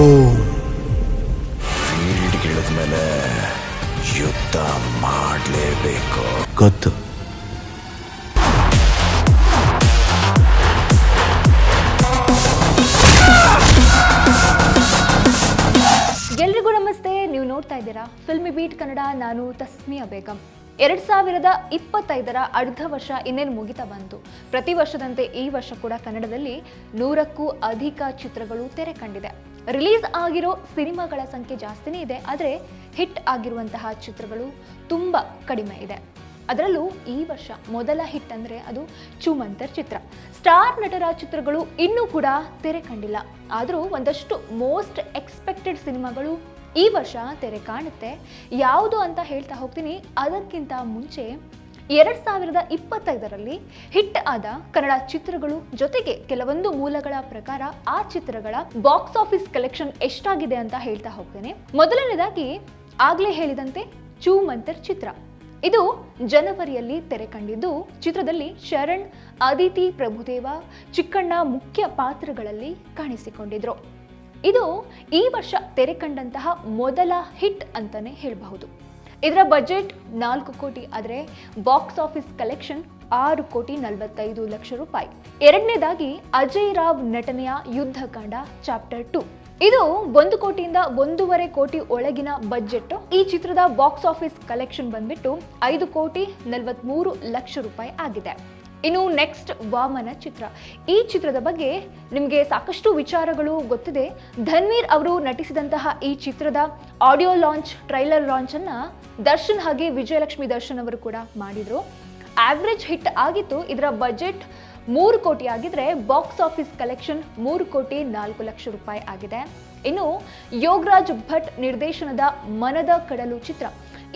ಓಂ ಫೀಲ್ಡ್ಗೆ ಮೇಲೆ ಯುದ್ಧ ಮಾಡಲೇಬೇಕು ಗೊತ್ತು ಎಲ್ರಿಗೂ ನಮಸ್ತೆ, ನೀವು ನೋಡ್ತಾ ಇದ್ದೀರಾ ಫಿಲ್ಮಿ ಬೀಟ್ ಕನ್ನಡ, ನಾನು ತಸ್ಮಿಯಾ ಬೇಗಂ. ಎರಡ್ ಸಾವಿರದ ಇಪ್ಪತ್ತೈದರ ಅರ್ಧ ವರ್ಷ ಇನ್ನೇನು ಮುಗಿತಾ ಬಂತು. ಪ್ರತಿ ವರ್ಷದಂತೆ ಈ ವರ್ಷ ಕೂಡ ಕನ್ನಡದಲ್ಲಿ ನೂರಕ್ಕೂ ಅಧಿಕ ಚಿತ್ರಗಳು ತೆರೆ ಕಂಡಿದೆ. ರಿಲೀಸ್ ಆಗಿರೋ ಸಿನಿಮಾಗಳ ಸಂಖ್ಯೆ ಜಾಸ್ತಿನೇ ಇದೆ, ಆದರೆ ಹಿಟ್ ಆಗಿರುವಂತಹ ಚಿತ್ರಗಳು ತುಂಬ ಕಡಿಮೆ ಇದೆ. ಅದರಲ್ಲೂ ಈ ವರ್ಷ ಮೊದಲ ಹಿಟ್ ಅಂದರೆ ಅದು ಚುಮಂತರ್ ಚಿತ್ರ. ಸ್ಟಾರ್ ನಟರ ಚಿತ್ರಗಳು ಇನ್ನೂ ಕೂಡ ತೆರೆ ಕಂಡಿಲ್ಲ. ಆದರೂ ಒಂದಷ್ಟು ಮೋಸ್ಟ್ ಎಕ್ಸ್ಪೆಕ್ಟೆಡ್ ಸಿನಿಮಾಗಳು ಈ ವರ್ಷ ತೆರೆ ಕಾಣುತ್ತೆ. ಯಾವುದು ಅಂತ ಹೇಳ್ತಾ ಹೋಗ್ತೀನಿ, ಅದಕ್ಕಿಂತ ಮುಂಚೆ ಎರಡ್ ಸಾವಿರದ ಇಪ್ಪತ್ತೈದರಲ್ಲಿ ಹಿಟ್ ಆದ ಕನ್ನಡ ಚಿತ್ರಗಳು ಜೊತೆಗೆ ಕೆಲವೊಂದು ಮೂಲಗಳ ಪ್ರಕಾರ ಆ ಚಿತ್ರಗಳ ಬಾಕ್ಸ್ ಆಫೀಸ್ ಕಲೆಕ್ಷನ್ ಎಷ್ಟಾಗಿದೆ ಅಂತ ಹೇಳ್ತಾ ಹೋಗ್ತೇನೆ. ಮೊದಲನೇದಾಗಿ ಆಗ್ಲೇ ಹೇಳಿದಂತೆ ಚೂ ಮಂತರ್ ಚಿತ್ರ. ಇದು ಜನವರಿಯಲ್ಲಿ ತೆರೆ ಕಂಡಿದ್ದು, ಚಿತ್ರದಲ್ಲಿ ಶರಣ್ ಅದಿತಿ ಪ್ರಭುದೇವ, ಚಿಕ್ಕಣ್ಣ ಮುಖ್ಯ ಪಾತ್ರಗಳಲ್ಲಿ ಕಾಣಿಸಿಕೊಂಡಿದ್ರು. ಇದು ಈ ವರ್ಷ ತೆರೆ ಕಂಡಂತಹ ಮೊದಲ ಹಿಟ್ ಅಂತಾನೆ ಹೇಳಬಹುದು. ಇದರ ಬಜೆಟ್ ನಾಲ್ಕು ಕೋಟಿ ಆದರೆ ಬಾಕ್ಸ್ ಆಫೀಸ್ ಕಲೆಕ್ಷನ್ ಆರು ಕೋಟಿ ನಲವತ್ತೈದು ಲಕ್ಷ ರೂಪಾಯಿ. ಎರಡನೇದಾಗಿ ಅಜಯ್ ರಾವ್ ನಟನೆಯ ಯುದ್ಧಕಾಂಡ ಚಾಪ್ಟರ್ ಟು ಇದು ಒಂದು ಕೋಟಿಯಿಂದ ಒಂದೂವರೆ ಕೋಟಿ ಒಳಗಿನ ಬಜೆಟ್ ಈ ಚಿತ್ರದ ಬಾಕ್ಸ್ ಆಫೀಸ್ ಕಲೆಕ್ಷನ್ ಬಂದ್ಬಿಟ್ಟು ಐದು ಕೋಟಿ ನಲವತ್ಮೂರು ಲಕ್ಷ ರೂಪಾಯಿ ಆಗಿದೆ. ಇನ್ನು ನೆಕ್ಸ್ಟ್ ವಾಮನ ಚಿತ್ರ. ಈ ಚಿತ್ರದ ಬಗ್ಗೆ ನಿಮಗೆ ಸಾಕಷ್ಟು ವಿಚಾರಗಳು ಗೊತ್ತಿದೆ. ಧನ್ವೀರ್ ಅವರು ನಟಿಸಿದಂತಹ ಈ ಚಿತ್ರದ ಆಡಿಯೋ ಲಾಂಚ್ ಟ್ರೈಲರ್ ಲಾಂಚ್ ಅನ್ನ ದರ್ಶನ್ ಹಾಗೆ ವಿಜಯಲಕ್ಷ್ಮಿ ದರ್ಶನ್ ಅವರು ಕೂಡ ಮಾಡಿದ್ರು. ಆವ್ರೇಜ್ ಹಿಟ್ ಆಗಿತ್ತು. ಇದರ ಬಜೆಟ್ ಮೂರು ಕೋಟಿ ಆಗಿದ್ರೆ ಬಾಕ್ಸ್ ಆಫೀಸ್ ಕಲೆಕ್ಷನ್ ಮೂರು ಕೋಟಿ ನಾಲ್ಕು ಲಕ್ಷ ರೂಪಾಯಿ ಆಗಿದೆ. ಇನ್ನು ಯೋಗರಾಜ್ ಭಟ್ ನಿರ್ದೇಶನದ ಮನದ ಕಡಲು ಚಿತ್ರ.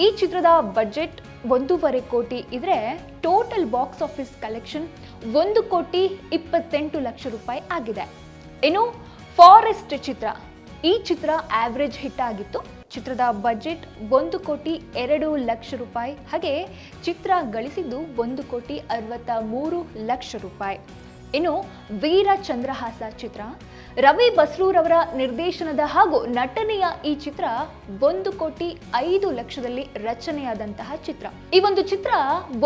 ಈ ಚಿತ್ರದ ಬಜೆಟ್ ಒಂದೂವರೆ ಕೋಟಿ ಇದ್ರೆ ಟೋಟಲ್ ಬಾಕ್ಸ್ ಆಫೀಸ್ ಕಲೆಕ್ಷನ್ ಒಂದು ಕೋಟಿ ಇಪ್ಪತ್ತೆಂಟು ಲಕ್ಷ ರೂಪಾಯಿ ಆಗಿದೆ. ಇನ್ನು ಫಾರೆಸ್ಟ್ ಚಿತ್ರ. ಈ ಚಿತ್ರ ಆವ್ರೇಜ್ ಹಿಟ್ ಆಗಿತ್ತು. ಚಿತ್ರದ ಬಜೆಟ್ ಒಂದು ಕೋಟಿ ಎರಡು ಲಕ್ಷ ರೂಪಾಯಿ. ಹಾಗೆ ಚಿತ್ರ ಗಳಿಸಿದ್ದು ಒಂದು ಕೋಟಿ ಅರವತ್ತ ಮೂರು ಲಕ್ಷ ರೂಪಾಯಿ. ಇನ್ನು ವೀರ ಚಂದ್ರಹಾಸ ಚಿತ್ರ, ರವಿ ಬಸ್ರೂರವರ ನಿರ್ದೇಶನದ ಹಾಗೂ ನಟನೆಯ ಈ ಚಿತ್ರ ಒಂದು ಕೋಟಿ ಐದು ಲಕ್ಷದಲ್ಲಿ ರಚನೆಯಾದಂತಹ ಚಿತ್ರ. ಈ ಒಂದು ಚಿತ್ರ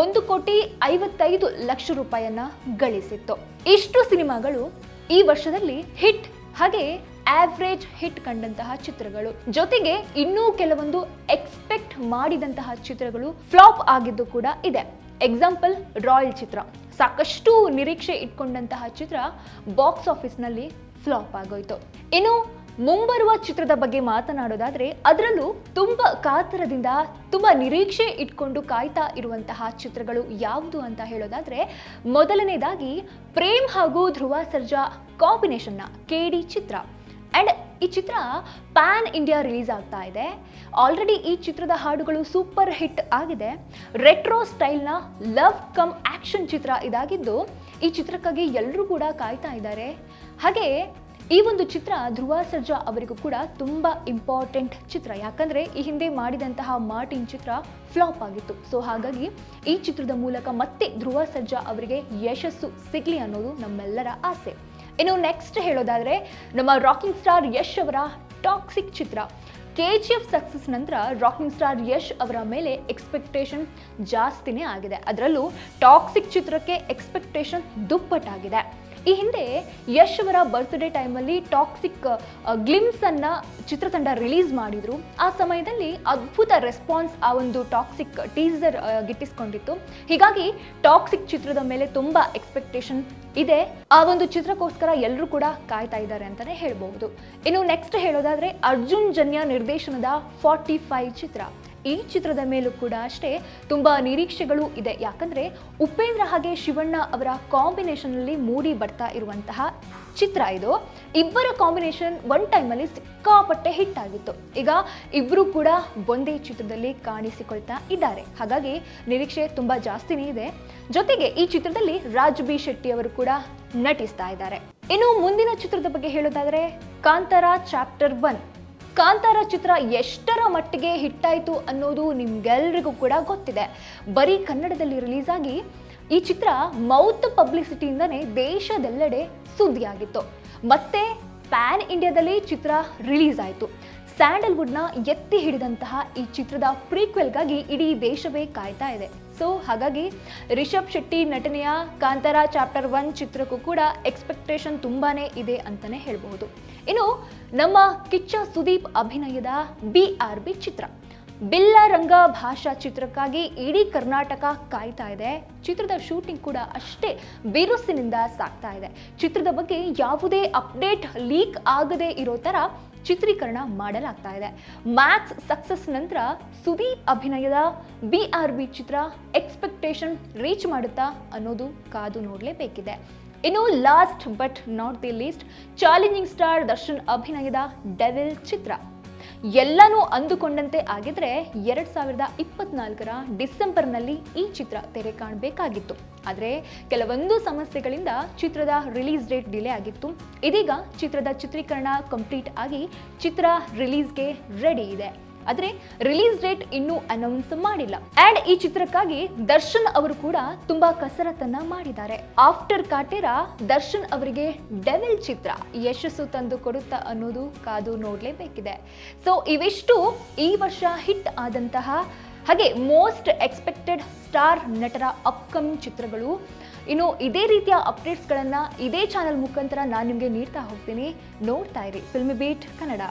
ಒಂದು ಕೋಟಿ ಐವತ್ತೈದು ಲಕ್ಷ ರೂಪಾಯಿಯನ್ನ ಗಳಿಸಿತ್ತು. ಇಷ್ಟು ಸಿನಿಮಾಗಳು ಈ ವರ್ಷದಲ್ಲಿ ಹಿಟ್, ಹಾಗೆ ಆವ್ರೇಜ್ ಹಿಟ್ ಕಂಡಂತಹ ಚಿತ್ರಗಳು. ಜೊತೆಗೆ ಇನ್ನೂ ಕೆಲವೊಂದು ಎಕ್ಸ್ಪೆಕ್ಟ್ ಮಾಡಿದಂತಹ ಚಿತ್ರಗಳು ಫ್ಲಾಪ್ ಆಗಿದ್ದು ಕೂಡ ಇದೆ. ಎಕ್ಸಾಂಪಲ್ ರಾಯಲ್ ಚಿತ್ರ ಸಾಕಷ್ಟು ನಿರೀಕ್ಷೆ ಇಟ್ಕೊಂಡಂತಹ ಚಿತ್ರ ಬಾಕ್ಸ್ ಆಫೀಸ್ನಲ್ಲಿ ಫ್ಲಾಪ್ ಆಗೋಯ್ತು. ಇನ್ನು ಮುಂಬರುವ ಚಿತ್ರದ ಬಗ್ಗೆ ಮಾತನಾಡೋದಾದ್ರೆ, ಅದರಲ್ಲೂ ತುಂಬ ಕಾತರದಿಂದ ತುಂಬ ನಿರೀಕ್ಷೆ ಇಟ್ಕೊಂಡು ಕಾಯ್ತಾ ಇರುವಂತಹ ಚಿತ್ರಗಳು ಯಾವುದು ಅಂತ ಹೇಳೋದಾದ್ರೆ, ಮೊದಲನೇದಾಗಿ ಪ್ರೇಮ್ ಹಾಗೂ ಧ್ರುವ ಸರ್ಜಾ ಕಾಂಬಿನೇಷನ್ನ ಕೆಡಿ ಚಿತ್ರ. ಅಂಡ್ ಈ ಚಿತ್ರ ಪ್ಯಾನ್ ಇಂಡಿಯಾ ರಿಲೀಸ್ ಆಗ್ತಾ ಇದೆ. ಆಲ್ರೆಡಿ ಈ ಚಿತ್ರದ ಹಾಡುಗಳು ಸೂಪರ್ ಹಿಟ್ ಆಗಿದೆ. ರೆಟ್ರೋ ಸ್ಟೈಲ್ನ ಲವ್ ಕಮ್ ಆ್ಯಕ್ಷನ್ ಚಿತ್ರ ಇದಾಗಿದ್ದು, ಈ ಚಿತ್ರಕ್ಕಾಗಿ ಎಲ್ಲರೂ ಕೂಡ ಕಾಯ್ತಾ ಇದ್ದಾರೆ. ಹಾಗೆ ಈ ಒಂದು ಚಿತ್ರ ಧ್ರುವ ಸರ್ಜಾ ಅವರಿಗೂ ಕೂಡ ತುಂಬ ಇಂಪಾರ್ಟೆಂಟ್ ಚಿತ್ರ. ಯಾಕಂದರೆ ಈ ಹಿಂದೆ ಮಾಡಿದಂತಹ ಮಾರ್ಟಿನ್ ಚಿತ್ರ ಫ್ಲಾಪ್ ಆಗಿತ್ತು. ಸೊ ಹಾಗಾಗಿ ಈ ಚಿತ್ರದ ಮೂಲಕ ಮತ್ತೆ ಧ್ರುವ ಸರ್ಜಾ ಅವರಿಗೆ ಯಶಸ್ಸು ಸಿಗಲಿ ಅನ್ನೋದು ನಮ್ಮೆಲ್ಲರ ಆಸೆ. ಇನ್ನು ನೆಕ್ಸ್ಟ್ ಹೇಳೋದಾದರೆ ನಮ್ಮ ರಾಕಿಂಗ್ ಸ್ಟಾರ್ ಯಶ್ ಅವರ ಟಾಕ್ಸಿಕ್ ಚಿತ್ರ. ಕೆ ಜಿ ಎಫ್ ಸಕ್ಸಸ್ ನಂತರ ರಾಕಿಂಗ್ ಸ್ಟಾರ್ ಯಶ್ ಅವರ ಮೇಲೆ ಎಕ್ಸ್ಪೆಕ್ಟೇಷನ್ ಜಾಸ್ತಿನೇ ಆಗಿದೆ. ಅದರಲ್ಲೂ ಟಾಕ್ಸಿಕ್ ಚಿತ್ರಕ್ಕೆ ಎಕ್ಸ್ಪೆಕ್ಟೇಷನ್ ದುಪ್ಪಟ್ಟಾಗಿದೆ. ಈ ಹಿಂದೆ ಯಶ್ ಅವರ ಬರ್ತ್ಡೇ ಟೈಮಲ್ಲಿ ಟಾಕ್ಸಿಕ್ ಗ್ಲಿಮ್ಸನ್ನು ಚಿತ್ರತಂಡ ರಿಲೀಸ್ ಮಾಡಿದರು. ಆ ಸಮಯದಲ್ಲಿ ಅದ್ಭುತ ರೆಸ್ಪಾನ್ಸ್ ಆ ಒಂದು ಟಾಕ್ಸಿಕ್ ಟೀಸರ್ ಗಿಟ್ಟಿಸ್ಕೊಂಡಿತ್ತು. ಹೀಗಾಗಿ ಟಾಕ್ಸಿಕ್ ಚಿತ್ರದ ಮೇಲೆ ತುಂಬ ಎಕ್ಸ್ಪೆಕ್ಟೇಷನ್ ಇದೆ. ಆ ಒಂದು ಚಿತ್ರಕ್ಕೋಸ್ಕರ ಎಲ್ಲರೂ ಕೂಡ ಕಾಯ್ತಾ ಇದ್ದಾರೆ ಅಂತಲೇ ಹೇಳ್ಬೋದು ಇನ್ನು ನೆಕ್ಸ್ಟ್ ಹೇಳೋದಾದರೆ ಅರ್ಜುನ್ ಜನ್ಯ ನಿರ್ದೇಶನದ ಫಾರ್ಟಿ ಫೈವ್ ಚಿತ್ರ. ಈ ಚಿತ್ರದ ಮೇಲೂ ಕೂಡ ಅಷ್ಟೇ ತುಂಬ ನಿರೀಕ್ಷೆಗಳು ಇದೆ. ಯಾಕಂದ್ರೆ ಉಪೇಂದ್ರ ಹಾಗೆ ಶಿವಣ್ಣ ಅವರ ಕಾಂಬಿನೇಷನ್ ಅಲ್ಲಿ ಮೂಡಿ ಬರ್ತಾ ಇರುವಂತಹ ಚಿತ್ರ ಇದು. ಇಬ್ಬರ ಕಾಂಬಿನೇಷನ್ ಒನ್ ಟೈಮಲ್ಲಿ ಸಿಕ್ಕಾಪಟ್ಟೆ ಹಿಟ್ ಆಗಿತ್ತು. ಈಗ ಇಬ್ಬರು ಕೂಡ ಒಂದೇ ಚಿತ್ರದಲ್ಲಿ ಕಾಣಿಸಿಕೊಳ್ತಾ ಇದ್ದಾರೆ. ಹಾಗಾಗಿ ನಿರೀಕ್ಷೆ ತುಂಬಾ ಜಾಸ್ತಿನೇ ಇದೆ. ಜೊತೆಗೆ ಈ ಚಿತ್ರದಲ್ಲಿ ರಾಜ್ ಬಿ ಶೆಟ್ಟಿ ಅವರು ಕೂಡ ನಟಿಸ್ತಾ ಇದ್ದಾರೆ. ಇನ್ನು ಮುಂದಿನ ಚಿತ್ರದ ಬಗ್ಗೆ ಹೇಳೋದಾದ್ರೆ ಕಾಂತಾರ ಚಾಪ್ಟರ್ ಒನ್ ಕಾಂತಾರ ಚಿತ್ರ ಎಷ್ಟರ ಮಟ್ಟಿಗೆ ಹಿಟ್ಟಾಯಿತು ಅನ್ನೋದು ನಿಮ್ಗೆಲ್ರಿಗೂ ಕೂಡ ಗೊತ್ತಿದೆ. ಬರೀ ಕನ್ನಡದಲ್ಲಿ ರಿಲೀಸ್ ಆಗಿ ಈ ಚಿತ್ರ ಮೌತ್ ಪಬ್ಲಿಸಿಟಿಯಿಂದನೇ ದೇಶದೆಲ್ಲೆಡೆ ಸುದ್ದಿಯಾಗಿತ್ತು. ಮತ್ತೆ ಪ್ಯಾನ್ ಇಂಡಿಯಾದಲ್ಲಿ ಚಿತ್ರ ರಿಲೀಸ್ ಆಯಿತು. ಸ್ಯಾಂಡಲ್ವುಡ್ನ ಎತ್ತಿ ಹಿಡಿದಂತಹ ಈ ಚಿತ್ರದ ಪ್ರೀಕ್ವೆಲ್ಗಾಗಿ ಇಡೀ ದೇಶವೇ ಕಾಯ್ತಾ ಇದೆ. ಸೊ ಹಾಗಾಗಿ ರಿಷಬ್ ಶೆಟ್ಟಿ ನಟನೆಯ ಕಾಂತಾರ ಚಾಪ್ಟರ್ ಒನ್ ಚಿತ್ರಕ್ಕೂ ಕೂಡ ಎಕ್ಸ್ಪೆಕ್ಟೇಷನ್ ತುಂಬಾನೇ ಇದೆ ಅಂತಾನೆ ಹೇಳಬಹುದು. ಇನ್ನು ನಮ್ಮ ಕಿಚ್ಚ ಸುದೀಪ್ ಅಭಿನಯದ ಬಿ ಆರ್ ಬಿ ಚಿತ್ರ. ಬಿಲ್ಲ ರಂಗ ಭಾಷಾ ಚಿತ್ರಕ್ಕಾಗಿ ಇಡೀ ಕರ್ನಾಟಕ ಕಾಯ್ತಾ ಇದೆ. ಚಿತ್ರದ ಶೂಟಿಂಗ್ ಕೂಡ ಅಷ್ಟೇ ಬಿರುಸಿನಿಂದ ಸಾಗ್ತಾ ಇದೆ. ಚಿತ್ರದ ಬಗ್ಗೆ ಯಾವುದೇ ಅಪ್ಡೇಟ್ ಲೀಕ್ ಆಗದೆ ಇರೋ ತರ ಚಿತ್ರೀಕರಣ ಮಾಡಲಾಗ್ತಾ ಇದೆ. ಮ್ಯಾಕ್ಸ್ ಸಕ್ಸಸ್ ನಂತರ ಸುದೀಪ್ ಅಭಿನಯದ ಬಿ ಆರ್ ಬಿ ಚಿತ್ರ ಎಕ್ಸ್ಪೆಕ್ಟೇಷನ್ ರೀಚ್ ಮಾಡುತ್ತಾ ಅನ್ನೋದು ಕಾದು ನೋಡಲೇಬೇಕಿದೆ. ಇನ್ನು last but not the least challenging star Darshan ಅಭಿನಯದ ಡೆವಿಲ್ ಚಿತ್ರ. ಎಲ್ಲನೂ ಅಂದುಕೊಂಡಂತೆ ಆಗಿದ್ರೆ ಎರಡ್ ಸಾವಿರದ ಇಪ್ಪತ್ನಾಲ್ಕರ ಡಿಸೆಂಬರ್ನಲ್ಲಿ ಈ ಚಿತ್ರ ತೆರೆ ಕಾಣಬೇಕಾಗಿತ್ತು. ಆದರೆ ಕೆಲವೊಂದು ಸಮಸ್ಯೆಗಳಿಂದ ಚಿತ್ರದ ರಿಲೀಸ್ ಡೇಟ್ ಡಿಲೇ ಆಗಿತ್ತು. ಇದೀಗ ಚಿತ್ರದ ಚಿತ್ರೀಕರಣ ಕಂಪ್ಲೀಟ್ ಆಗಿ ಚಿತ್ರ ರಿಲೀಸ್ಗೆ ರೆಡಿ ಇದೆ. ಆದರೆ ರಿಲೀಸ್ ಡೇಟ್ ಇನ್ನೂ ಅನೌನ್ಸ್ ಮಾಡಿಲ್ಲ. ಅಂಡ್ ಈ ಚಿತ್ರಕ್ಕಾಗಿ ದರ್ಶನ್ ಅವರು ಕೂಡ ತುಂಬಾ ಕಸರತ್ತನ್ನ ಮಾಡಿದ್ದಾರೆ. ಆಫ್ಟರ್ ಕಾಟೇರ ದರ್ಶನ್ ಅವರಿಗೆ ಡೆವಿಲ್ ಚಿತ್ರ, ಯಶಸ್ಸು ತಂದು ಕೊಡುತ್ತಾ ಅನ್ನೋದು ಕಾದು ನೋಡಲೇಬೇಕಿದೆ. ಸೊ ಇವಿಷ್ಟು ಈ ವರ್ಷ ಹಿಟ್ ಆದಂತಹ ಹಾಗೆ ಮೋಸ್ಟ್ ಎಕ್ಸ್ಪೆಕ್ಟೆಡ್ ಸ್ಟಾರ್ ನಟರ ಅಪ್ಕಮಿಂಗ್ ಚಿತ್ರಗಳು. ಇನ್ನು ಇದೇ ರೀತಿಯ ಅಪ್ಡೇಟ್ಸ್ಗಳನ್ನು ಇದೇ ಚಾನಲ್ ಮುಖಾಂತರ ನಾನು ನಿಮಗೆ ನೀಡ್ತಾ ಹೋಗ್ತೀನಿ. ನೋಡ್ತಾ ಇರಿ ಫಿಲ್ಮ್ ಬೀಟ್ ಕನ್ನಡ